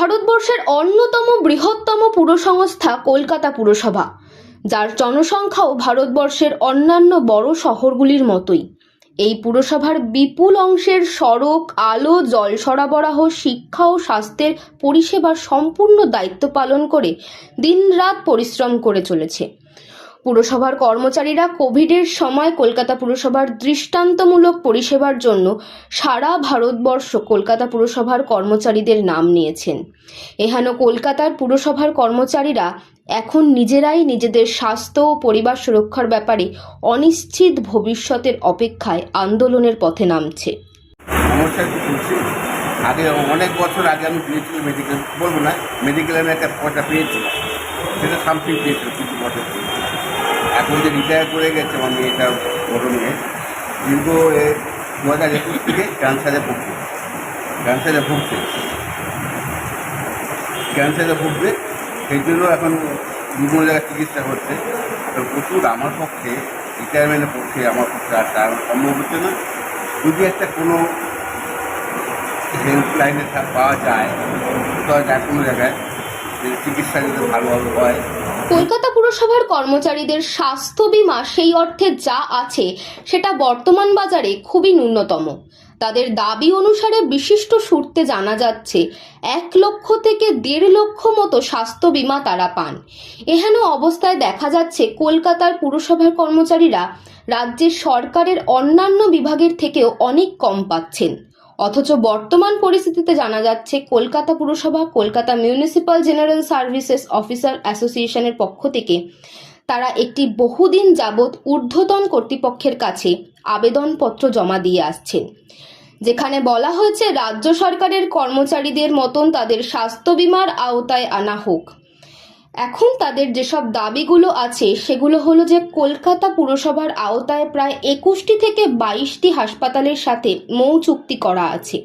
ভারতবর্ষের অন্যতম বৃহত্তম পুরসংস্থা কলকাতা পুরসভা, যার জনসংখ্যাও ভারতবর্ষের অন্যান্য বড় শহরগুলির মতোই। এই পুরসভার বিপুল অংশের সড়ক, আলো, জল সরবরাহ, শিক্ষা ও স্বাস্থ্যের পরিষেবার সম্পূর্ণ দায়িত্ব পালন করে দিনরাত পরিশ্রম করে চলেছে। পুরসভার কর্মচারীরা কোভিডের সময় কলকাতা পুরসভার দৃষ্টান্তমূলক পরিষেবার জন্য সারা ভারতবর্ষ কলকাতা পুরসভার কর্মচারীদের নাম নিয়েছেন। এহেন কলকাতার পুরসভার কর্মচারীরা এখন নিজেরাই নিজেদের স্বাস্থ্য ও পরিবার সুরক্ষার ব্যাপারে অনিশ্চিত ভবিষ্যতের অপেক্ষায় আন্দোলনের পথে নামছে। আগে অনেক বছর আগে আমি পেয়েছিলাম মেডিকেল বলব না মেডিকেলে আমি একটা পয়সা পেয়েছিলাম। সেটা সামথিং পেয়েছিল কিছু বছর পেয়েছিল। এখন যে রিটায়ার করে গেছে আমার মেয়েটা বড় মেয়ে এ দু হাজার একুশ থেকে ক্যান্সারে ভুগছে ক্যান্সারে ভুগছে ক্যান্সারে ভুগবে সেই জন্য এখন বিভিন্ন জায়গায় চিকিৎসা হচ্ছে। তো প্রচুর আমার পক্ষে রিটায়ারমেন্টের পক্ষে আমার পক্ষে আর তার সম্ভব হচ্ছে না। যদি একটা কোনো হেল্পলাইনে পাওয়া যায়, কোথাও যায় কোনো জায়গায় চিকিৎসা যদি ভালোভাবে হয়। কলকাতা পুরসভার কর্মচারীদের স্বাস্থ্য বীমা সেই অর্থে যা আছে সেটা বর্তমান বাজারে খুবই ন্যূনতম। তাদের দাবি অনুসারে বিশিষ্ট সূত্রে জানা যাচ্ছে, এক লক্ষ থেকে দেড় লক্ষ মতো স্বাস্থ্য বীমা তারা পান। এহেন অবস্থায় দেখা যাচ্ছে, কলকাতার পুরসভার কর্মচারীরা রাজ্যের সরকারের অন্যান্য বিভাগের থেকেও অনেক কম পাচ্ছেন। অথচ বর্তমান পরিস্থিতিতে জানা যাচ্ছে কলকাতা পুরসভা, Kolkata municipal general services officer অ্যাসোসিয়েশনের পক্ষ থেকে তারা একটি বহুদিন যাবৎ ঊর্ধ্বতন কর্তৃপক্ষের কাছে আবেদনপত্র জমা দিয়ে আসছেন, যেখানে বলা হয়েছে রাজ্য সরকারের কর্মচারীদের মতন তাদের স্বাস্থ্য বীমার আওতায় আনা হোক। এখন তাদের যেসব দাবিগুলো আছে, সেগুলো হলো যে কলকাতা পুরসভার আওতায় প্রায় একুশটি থেকে বাইশটি হাসপাতালের সাথে মৌ চুক্তি করা আছে।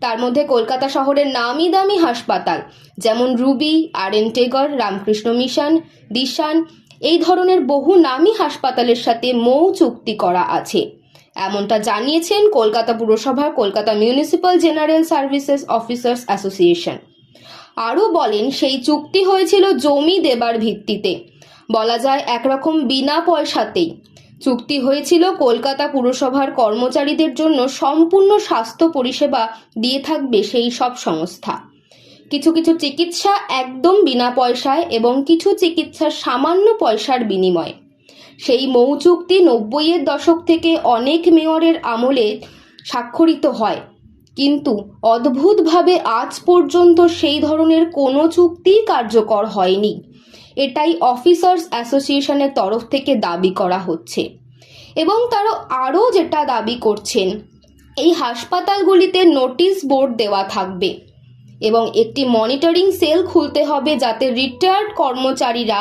তার মধ্যে কলকাতা শহরের নামি দামি হাসপাতাল, যেমন Ruby, R N Tagore, Ramakrishna mission, দিশান, এই ধরনের বহু নামী হাসপাতালের সাথে মৌ চুক্তি করা আছে। এমনটা জানিয়েছেন কলকাতা পুরসভার Kolkata municipal general services officers association. আরও বলেন, সেই চুক্তি হয়েছিল জমি দেবার ভিত্তিতে। বলা যায়, একরকম বিনা পয়সাতেই। চুক্তি হয়েছিল কলকাতা পুরসভার কর্মচারীদের জন্য সম্পূর্ণ স্বাস্থ্য পরিষেবা দিয়ে থাকবে সেই সব সংস্থা। কিছু কিছু চিকিৎসা একদম বিনা পয়সায় এবং কিছু চিকিৎসা সামান্য পয়সার বিনিময়ে। সেই মৌ চুক্তি নব্বইয়ের দশক থেকে অনেক মেয়রের আমলে স্বাক্ষরিত হয়। কিন্তু অদ্ভুতভাবে আজ পর্যন্ত সেই ধরনের কোনো চুক্তিই কার্যকর হয়নি। এটাই অফিসার্স অ্যাসোসিয়েশনের তরফ থেকে দাবি করা হচ্ছে। এবং তারা আরও যেটা দাবি করছেন, এই হাসপাতালগুলিতে নোটিশ বোর্ড দেওয়া থাকবে এবং একটি মনিটরিং সেল খুলতে হবে যাতে রিটায়ার্ড কর্মচারীরা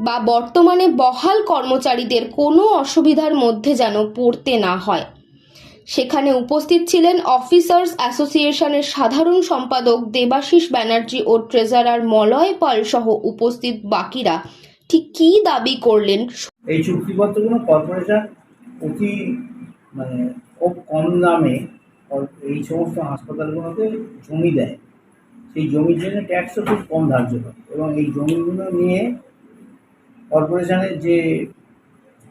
বা বর্তমানে বহাল কর্মচারীদের কোনো অসুবিধার মধ্যে যেন পড়তে না হয়। সেখানে উপস্থিত ছিলেন অফিসার্স অ্যাসোসিয়েশনের সাধারণ সম্পাদক দেবাশিস ব্যানার্জি ও ট্রেজারার মলয় পাল সহ উপস্থিত বাকিরা। ঠিক কী দাবি করলেন? এই চুক্তিপত্রগুলো কর্পোরেশন অতি মানে খুব কম দামে এই সমস্ত হাসপাতালগুলোকে জমি দেয়। সেই জমির জন্য ট্যাক্সও খুব কম ধার্য করে। এবং এই জমিগুলো নিয়ে কর্পোরেশনের যে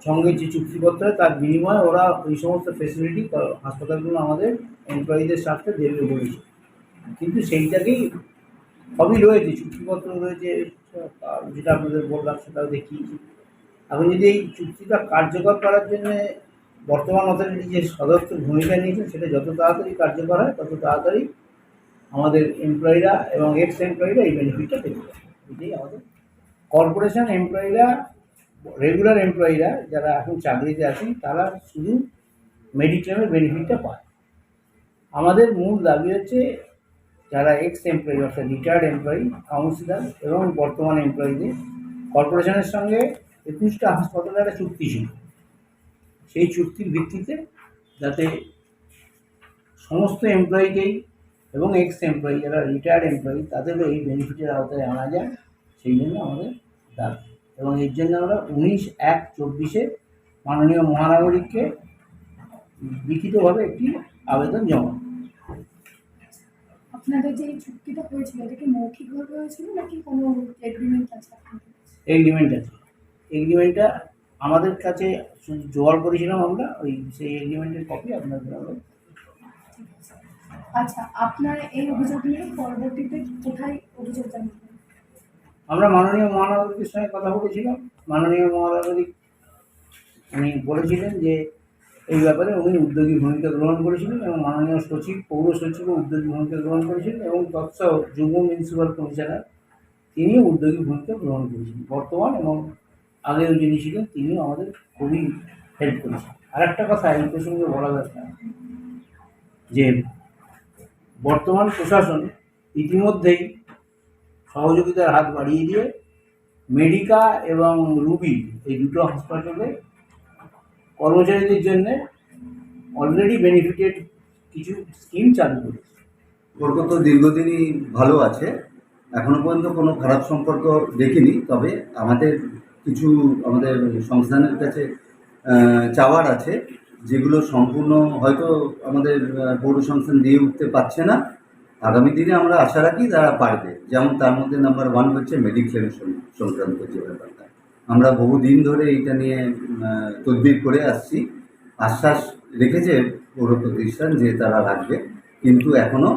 সঙ্গে যে চুক্তিপত্র তার বিনিময়ে ওরা এই সমস্ত ফেসিলিটি হাসপাতালগুলো আমাদের এমপ্লয়ীদের স্টাফকে দেবে বলেছে। কিন্তু সেইটাকেই সবই রয়েছে, চুক্তিপত্র রয়েছে যেটা আপনাদের বললাম সেটাও দেখিয়েছি। এখন যদি এই চুক্তিটা কার্যকর করার জন্য বর্তমান অথরিটি যে সদস্য ভূমিকা নিয়েছেন, সেটা যত তাড়াতাড়ি কার্যকর হয়, তত তাড়াতাড়ি আমাদের এমপ্লয়িরা এবং এক্স এমপ্লয়িরা এই বেনিফিটটা পেতে পারে। এটাই আমাদের। কর্পোরেশন এমপ্লয়িরা রেগুলার এমপ্লয়িরা যারা এখন চাকরিতে আছেন, তারা শুধু মেডিক্লেমের বেনিফিটটা পায়। আমাদের মূল দাবি হচ্ছে যারা এক্স এমপ্লয়ি অর্থাৎ রিটায়ার্ড এমপ্লয়ি কাউন্সিলর এবং বর্তমান এমপ্লয়িদের কর্পোরেশনের সঙ্গে একুশটা হাসপাতালের একটা চুক্তি ছিল। সেই চুক্তির ভিত্তিতে যাতে সমস্ত এমপ্লয়িকেই এবং এক্স এমপ্লয়ি যারা রিটায়ার্ড এমপ্লয়ি তাদেরও এই বেনিফিটের আওতায় আনা যায়, সেই জন্য আমাদের দাবি। এবং এর জন্য আমরা উনিশ এক চব্বিশে মাননীয় মহানাগরিককে লিখিতভাবে একটি আবেদন জমা। আপনাদের যে চুক্তিটা হয়েছিল এটা কি মৌখিকভাবে হয়েছিল নাকি কোনো এগ্রিমেন্ট আছে এগ্রিমেন্ট আছে। এগ্রিমেন্টটা আমাদের কাছে জোগাড় করেছিলাম আমরা ওই সেই এগ্রিমেন্টের কপি আপনাদের আমরা আচ্ছা আপনারা এই অভিযোগ নিয়ে পরবর্তীতে কোথায় অভিযোগ জানাবেন? আমরা মাননীয় মহানগরীর সঙ্গে কথা বলেছিলাম। মাননীয় মহানগরী উনি বলেছিলেন যে এই ব্যাপারে উনি উদ্যোগী ভূমিকা গ্রহণ করেছিলেন এবং মাননীয় সচিব, পৌর সচিবও উদ্যোগী ভূমিকা গ্রহণ করেছিলেন এবং তৎসহ যুগ্ম মিউনিসিপ্যাল কমিশনার তিনিও উদ্যোগী ভূমিকা গ্রহণ করেছিলেন। বর্তমান এবং আগেও যিনি ছিলেন, তিনিও আমাদের খুবই হেল্প করেছেন। আর একটা কথা এই প্রসঙ্গে বলা দরকার, যে বর্তমান প্রশাসন ইতিমধ্যেই সহযোগিতার হাত বাড়িয়ে দিয়ে মেডিকা এবং রুবি এই দুটো হাসপাতালে কর্মচারীদের জন্য অলরেডি বেনিফিটেড কিছু স্কিম চালু করেছে। তো দীর্ঘদিনই ভালো আছে। এখনও পর্যন্ত কোনো খারাপ সম্পর্ক দেখিনি তবে আমাদের কিছু আমাদের সংস্থানের কাছে চাওয়ার আছে যেগুলো সম্পূর্ণ হয়তো আমাদের আহ, পৌর সংস্থান দিয়ে উঠতে পারছে না। আগামী দিনে আমরা আশা রাখি তারা পারবে। যেমন তার মধ্যে নাম্বার ওয়ান হচ্ছে মেডিক্লেম সংক্রান্ত যে ব্যাপারটা। আমরা বহুদিন ধরে এইটা নিয়ে তদবির করে আসছি। আশ্বাস রেখেছে পৌর প্রতিষ্ঠান যে তারা রাখবে। কিন্তু এখনও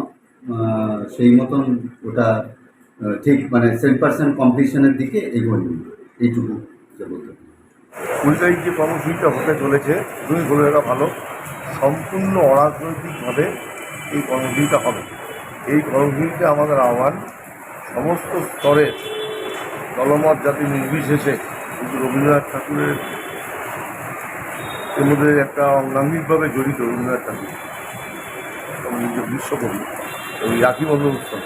সেই মতন ওটা ঠিক মানে সেভেন পার্সেন্ট কমপ্লিশনের দিকে এগোয়নি এইটুকু বলতে। যে কর্মসূচিটা হতে চলেছে, তুমি বলে ভালো। সম্পূর্ণ অরাজনৈতিকভাবে এই কর্মসূচিটা হবে। এই কর্মসূচিতে আমাদের আহ্বান, সমস্ত স্তরের দলমত জাতি নির্বিশেষে কিন্তু রবীন্দ্রনাথ ঠাকুরের মধ্যে একটা অঙ্গাঙ্গিকভাবে জড়িত রবীন্দ্রনাথ ঠাকুর। এবং বিশ্বকবি ওই রাখি বন্ধন উৎসব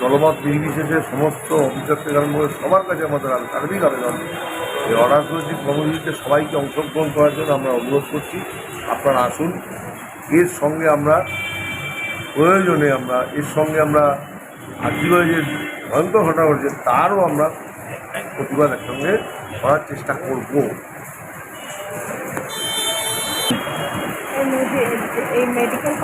দলমত নির্বিশেষে সমস্ত অফিসার থেকে সবার কাছে আমাদের সার্বিক আবেদন। এই অরাজনৈতিক কর্মসূচিতে সবাইকে অংশগ্রহণ করার জন্য আমরা অনুরোধ করছি। আপনারা আসুন। এর সঙ্গে আমরা প্রয়োজনে আমরা এর সঙ্গে আমরা আজীবনে যে ভয়ঙ্কর ঘটনা ঘটেছে তারও আমরা প্রতিবাদ একসঙ্গে করার চেষ্টা করব। এই মেডিকেল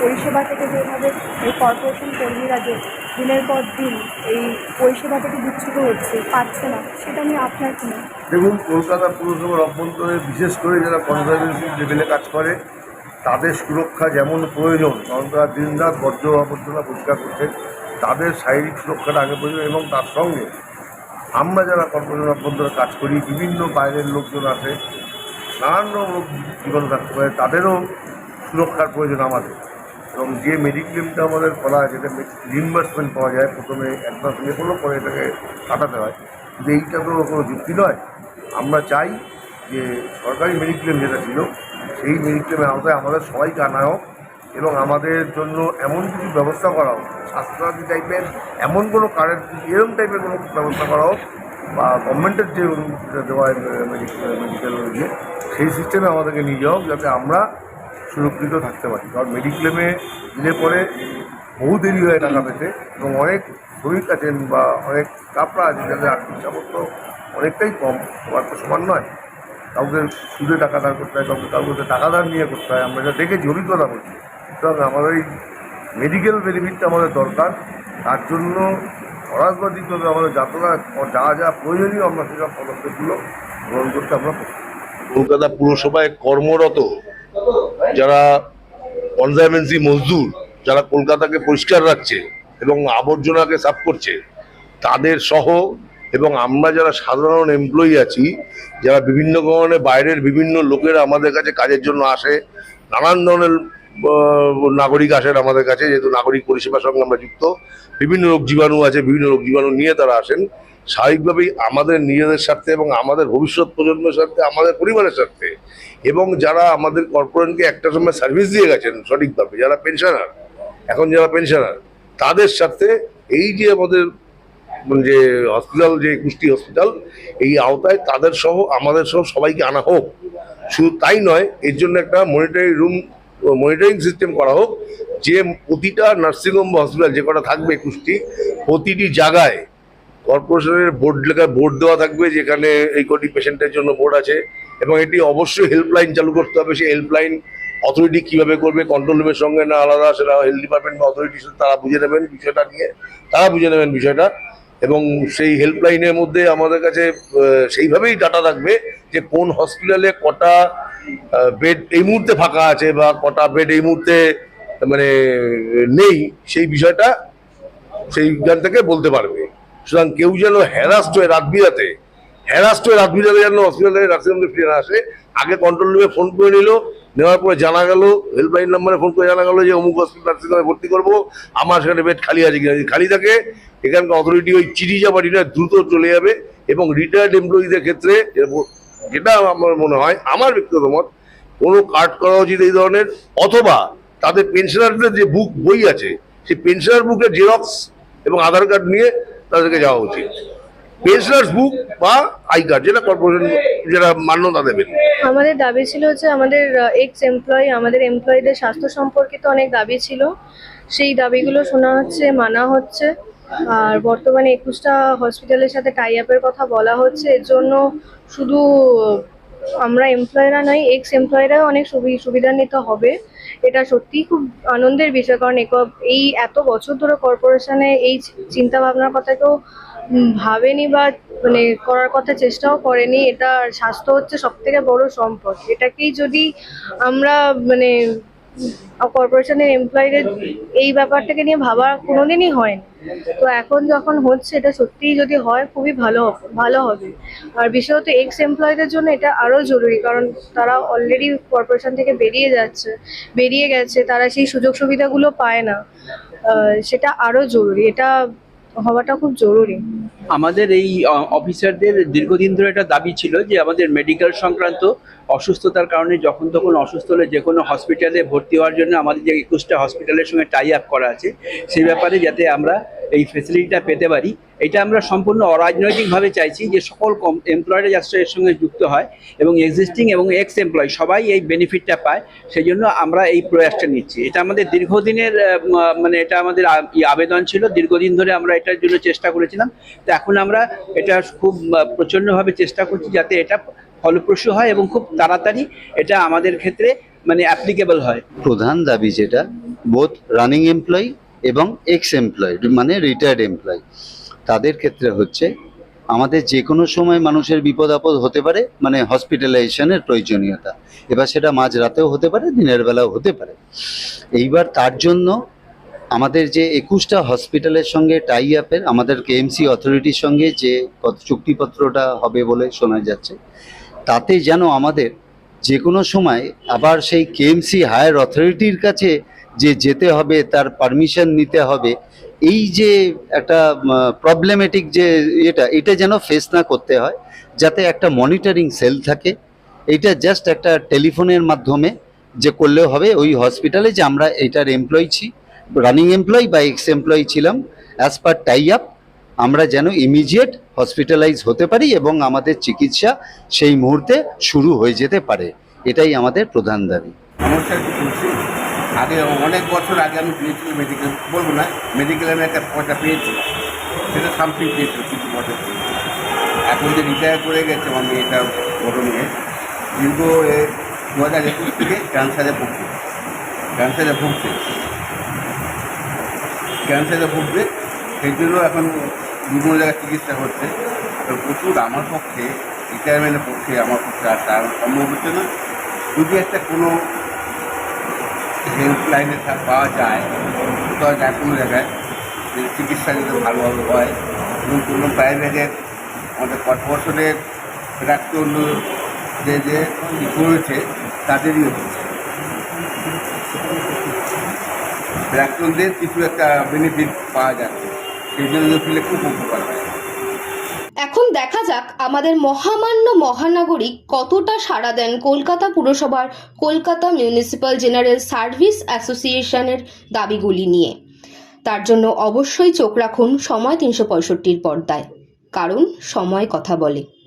পরিষেবা থেকে যেভাবে এই কর্পোরেশন কর্মীরা যে দিনের পর দিন এই পরিষেবা থেকে বিচ্ছুত হচ্ছে পাচ্ছে না সেটা নিয়ে আপনার কি দেখুন কলকাতা পুরসভার অভ্যন্তরে বিশেষ করে যারা কনজারভেন্সি লেভেলে কাজ করে তাদের সুরক্ষা যেমন প্রয়োজন কারণ তারা দিনরাত বর্জ্য আবর্জনা পরিষ্কার করছে তাদের শারীরিক সুরক্ষাটা আগে প্রয়োজন এবং তার সঙ্গে আমরা যারা কর্পোরেশন অভ্যন্তরে কাজ করি, বিভিন্ন বাইরের লোকজন আসে, নানান রোগ জীবন থাকতে পারে তাদেরও সুরক্ষার প্রয়োজন আমাদের। এবং যে মেডিক্লেমটা আমাদের করা যেটা রিimbursement পাওয়া যায়, প্রথমে মাস নিয়ে করল পরে এটাকে কাটাতে হয়। কিন্তু এইটা তো কোনো যুক্তি নয়। আমরা চাই যে সরকারি মেডিক্লেম যেটা ছিল সেই মেডিক্লেমের আওতায় আমাদের সবাইকে আনা হোক এবং আমাদের জন্য এমন কিছু ব্যবস্থা করা হোক, স্বাস্থ্যসাথী টাইপের এমন কোনো কার্ডের এরকম টাইপের কোনো ব্যবস্থা করা হোক বা গভর্নমেন্টের যে দেওয়া হয় মেডিকেল ইয়ে সেই সিস্টেমে আমাদেরকে নিয়ে যাওয়া হোক যাতে আমরা সুরক্ষিত থাকতে পারি। কারণ মেডিক্লেমে দিলে পরে বহু দেরি হয় টাকা পেতে এবং অনেক শ্রমিক আছেন বা অনেক কাপড়া আছে, যাদের আর্থিক সামর্থ্য অনেকটাই কম, সবার তো সমান নয়। কাউকে সুদে টাকা ধার করতে হয়, কাউকে কাউকে টাকা ধার নিয়ে করতে হয়, আমরা যা দেখেছি অভিজ্ঞতা করছি। সুতরাং আমাদের এই মেডিকেল বেনিফিটটা আমাদের দরকার। তার জন্য অরাজনৈতিকভাবে আমাদের যাত্রা যা যা প্রয়োজনীয় আমরা সেসব পদক্ষেপগুলো গ্রহণ করতে আমরা কলকাতা পুরসভায় কর্মরত যারা কনজারভেন্সি মজদুর, যারা কলকাতাকে পরিষ্কার রাখছে এবং আবর্জনাকে সাফ করছে, তাদের সহ এবং আমরা যারা সাধারণ এমপ্লয়ি আছি, যারা বিভিন্ন ধরনের বাইরের বিভিন্ন লোকেরা আমাদের কাছে কাজের জন্য আসে, নানান ধরনের নাগরিক আসেন আমাদের কাছে, যেহেতু নাগরিক পরিষেবার সঙ্গে আমরা যুক্ত, বিভিন্ন রোগ জীবাণু আছে, বিভিন্ন রোগ জীবাণু নিয়ে তারা আসেন। স্বাভাবিকভাবেই আমাদের নিজেদের স্বার্থে এবং আমাদের ভবিষ্যৎ প্রজন্মের স্বার্থে, আমাদের পরিবারের স্বার্থে, এবং যারা আমাদের কর্পোরেটকে একটা সময় সার্ভিস দিয়ে গেছেন সঠিকভাবে, যারা পেনশনার এখন যারা পেনশনার তাদের সাথে এই যে আমাদের যে হসপিটাল যে কুষ্টি হসপিটাল এই আওতায় তাদের সহ, আমাদের সহ সবাইকে আনা হোক। শুধু তাই নয়, এর জন্য একটা মনিটরি রুম মনিটরিং সিস্টেম করা হোক, যে প্রতিটা নার্সিংহোম হসপিটাল যে কটা থাকবে কুষ্টি, প্রতিটি জায়গায় কর্পোরেশনের বোর্ড লেখা বোর্ড দেওয়া থাকবে, যেখানে এই কোটি পেশেন্টের জন্য বোর্ড আছে, এবং এটি অবশ্যই হেল্পলাইন চালু করতে হবে। সেই হেল্পলাইন অথরিটি কীভাবে করবে কন্ট্রোল রুমের সঙ্গে না আলাদা, সেটা হেলথ ডিপার্টমেন্ট বা অথরিটি তারা বুঝে নেবেন বিষয়টা নিয়ে, তারা বুঝে নেবেন বিষয়টা। এবং সেই হেল্পলাইনের মধ্যে আমাদের কাছে সেইভাবেই ডাটা থাকবে যে কোন হসপিটালে কটা বেড এই মুহূর্তে ফাঁকা আছে বা কটা বেড এই মুহূর্তে মানে নেই, সেই বিষয়টা সেইখান থেকে বলতে পারবে। সুতরাং কেউ যেন হ্যারাস্ট হয়ে রাত বিরাতে হ্যারাস্ট হয়ে রাত বিরাতে যেন হসপিটালে নার্সিংহোমে ফিরে আসে, আগে কন্ট্রোল রুমে ফোন করে নিল নেওয়ার পরে জানা গেল হেল্পলাইন নাম্বারে ফোন করে জানা গেল যে অমুক হসপিটাল ভর্তি করব, আমার সেখানে বেড খালি আছে কিনা খালি থাকে, এখানকার অথরিটি ওই চিঠি চাপাটিটা দ্রুত চলে যাবে এবং রিটায়ার্ড এমপ্লয়িদের ক্ষেত্রে যেটা আমার মনে হয়, আমার ব্যক্তিগত মত, কোনো কার্ড করা উচিত এই ধরনের, অথবা তাদের পেনশনারদের যে বুক বই আছে, সেই পেনশনার বুকের জেরক্স এবং আধার কার্ড নিয়ে তাদেরকে যাওয়া উচিত। পেনশনার্স বুক বা আই কার্ড যেটা কর্পোরেশন যেটা মান্যতা দেবেন আমাদের দাবি ছিল যে আমাদের এক্স এমপ্লয়ি আমাদের এমপ্লয়ীদের স্বাস্থ্য সম্পর্কিত অনেক দাবি ছিল। সেই দাবিগুলো শোনা হচ্ছে, মানা হচ্ছে। আর বর্তমানে একুশটা হসপিটালের সাথে টাই আপের কথা বলা হচ্ছে। এর জন্য শুধু আমরা এমপ্লয়িরা নয় এক্স এমপ্লয়িরাও অনেক সুবি- সুবিধান্বিত হবে। এটা সত্যিই খুব আনন্দের বিষয়, কারণ এই এত বছর ধরে কর্পোরেশনে এই চিন্তা ভাবনার কথা কেউ ভাবেনি বা মানে করার কথা চেষ্টাও করেনি। এটা স্বাস্থ্য হচ্ছে সব থেকে বড় সম্পদ। এটাকেই যদি আমরা মানে কর্পোরেশনের এমপ্লয়ীদের এই ব্যাপারটাকে নিয়ে ভাবা কোনোদিনই হয়নি। তো এখন যখন হচ্ছে এটা সত্যিই যদি হয়, খুবই ভালো ভালো হবে। আর বিশেষত এক্স এমপ্লয়ীদের জন্য এটা আরও জরুরি, কারণ তারা অলরেডি কর্পোরেশন থেকে বেরিয়ে যাচ্ছে, বেরিয়ে গেছে, তারা সেই সুযোগ সুবিধাগুলো পায় না। সেটা আরও জরুরি। এটা হওয়াটা খুব জরুরি। আমাদের এই অফিসারদের দীর্ঘদিন ধরে একটা দাবি ছিল যে আমাদের মেডিকেল সংক্রান্ত অসুস্থতার কারণে যখন তখন অসুস্থ হলে যে কোনো হসপিটালে ভর্তি হওয়ার জন্য আমাদের যে একুশটা হসপিটালের সঙ্গে টাই আপ করা আছে সেই ব্যাপারে যাতে আমরা এই ফেসিলিটিটা পেতে পারি। এটা আমরা সম্পূর্ণ অরাজনৈতিকভাবে চাইছি যে সকল কম এমপ্লয়াররা যাতে এর সঙ্গে যুক্ত হয় এবং এক্সিস্টিং এবং এক্স এমপ্লয় সবাই এই বেনিফিটটা পায় সেই জন্য আমরা এই প্রয়াসটা নিচ্ছি। এটা আমাদের দীর্ঘদিনের মানে এটা আমাদের আবেদন ছিল, দীর্ঘদিন ধরে আমরা এটার জন্য চেষ্টা করেছিলাম। তো এখন আমরা এটা খুব প্রচণ্ডভাবে চেষ্টা করছি যাতে এটা ফলপ্রসূ হয় এবং খুব তাড়াতাড়ি এটা আমাদের ক্ষেত্রে মানে অ্যাপ্লিকেবল হয়। প্রধান দাবি যেটা বোধ রানিং এমপ্লয়ি এবং এক্স এমপ্লয়ি মানে রিটায়ার্ড এমপ্লয়ি তাদের ক্ষেত্রে হচ্ছে আমাদের যে কোনো সময় মানুষের বিপদ আপদ হতে পারে মানে হসপিটালাইজেশনের প্রয়োজনীয়তা। এবার সেটা মাঝরাতেও হতে পারে, দিনের বেলাও হতে পারে। এইবার তার জন্য আমাদের যে একুশটা হসপিটালের সঙ্গে টাই আপের আমাদের কেএমসি অথরিটির সঙ্গে যে কত চুক্তিপত্রটা হবে বলে শোনা যাচ্ছে তাতে যেন আমাদের যে কোনো সময় আবার সেই কেএমসি হায়ার অথরিটির কাছে যে যেতে হবে, তার পারমিশন নিতে হবে, এই যে একটা প্রবলেমেটিক যে এটা এটা যেন ফেস না করতে হয়, যাতে একটা মনিটরিং সেল থাকে, এটা জাস্ট একটা টেলিফোনের মাধ্যমে যে করলেও হবে, ওই হসপিটালে যে আমরা এটার এমপ্লয়ি ছি রানিং এমপ্লয়ি বা এক্স এমপ্লয়ি ছিলাম অ্যাজ পার টাই আপ আমরা যেন ইমিডিয়েট হসপিটালাইজ হতে পারি এবং আমাদের চিকিৎসা সেই মুহূর্তে শুরু হয়ে যেতে পারে। এটাই আমাদের প্রধান দাবি। আগে অনেক বছর আগে আমি পেয়েছিলাম মেডিকেল বলব না মেডিকেলে আমি একটা পয়সা পেয়েছিলাম। সেটা সামথিং পেয়েছিল কিছু বছর এখন যে রিটায়ার করে গেছে আমি এটা বড় মেয়ে দীর্ঘ দু হাজার একুশ থেকে ক্যান্সারে ভুগছে। ক্যান্সারে ভুগছে। ক্যান্সারে ভুগবে সেই জন্য এখন বিভিন্ন জায়গায় চিকিৎসা হচ্ছে। প্রচুর আমার পক্ষে রিটায়ারমেন্টের পক্ষে আমার পক্ষে আর তার সম্ভব হচ্ছে না। যদি একটা কোনো হেল্পলাইনে পাওয়া যায়, কোথাও যায় কোনো জায়গায় যে চিকিৎসা যদি ভালোভাবে হয়, এবং কোনো প্রাইভেটের আমাদের কর্পোরেশনের ডাক্তার যে যে কিছু হয়েছে তাদেরই হচ্ছে। ডাক্তারদের কিছু একটা বেনিফিট পাওয়া যাচ্ছে। এখন দেখা যাক আমাদের মহামান্য মহানাগরিক কতটা সাড়া দেন কলকাতা পুরসভার কলকাতা মিউনিসিপ্যাল জেনারেল সার্ভিস অ্যাসোসিয়েশনের দাবিগুলি নিয়ে। তার জন্য অবশ্যই চোখ রাখুন সময় তিনশো পঁয়ষট্টির পর্দায়। কারণ সময় কথা বলে।